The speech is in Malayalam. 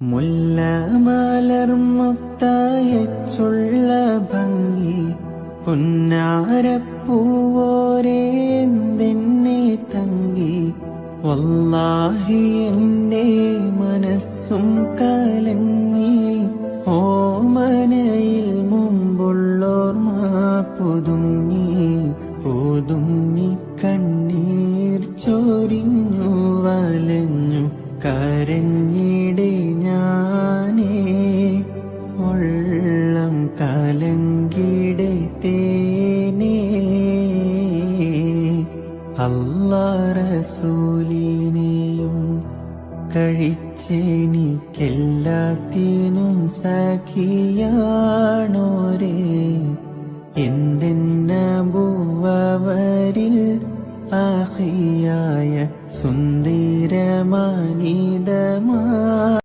മുല്ല മലർമുത്തയച്ചുള്ള ഭംഗി പുന്നാരപ്പൂവോരേ തങ്ങി വല്ലാഹി എന്റെ മനസ്സും കലങ്ങി ഓമനയിൽ മുമ്പുള്ളോർമ പുതുങ്ങി പുതുങ്ങി കണ്ണീർ ചോരിഞ്ഞു വലഞ്ഞു കരഞ്ഞിടെ ഉള്ളം തേനേ. അല്ലാ റസൂലിനെയും കഴിച്ചെനിക്കെല്ലാത്തിനും സഖിയാണോരേ. എന്തെന്നബുവരിൽ ആഹിയായ സുന്ദരമാനിതമാ